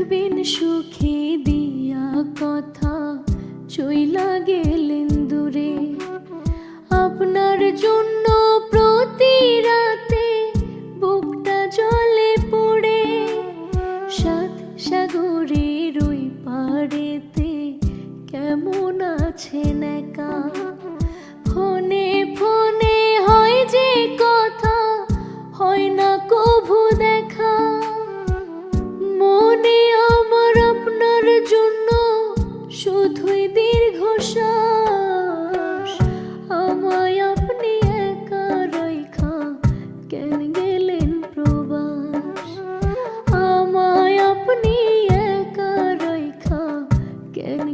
রাখবেন সুখে দিয়া কথা চইলা গেলেন দূরে। আপনার জন্য প্রতি রাতে বুকটা জলে পড়ে। সাত সাগরের ওই পাড়েতে কেমন আছেন একা? দীর্ঘশ্বাস আমায় আপনি একা রৈখা কেন গেলেন প্রবাস? আমায় আপনি একা রৈখা কেন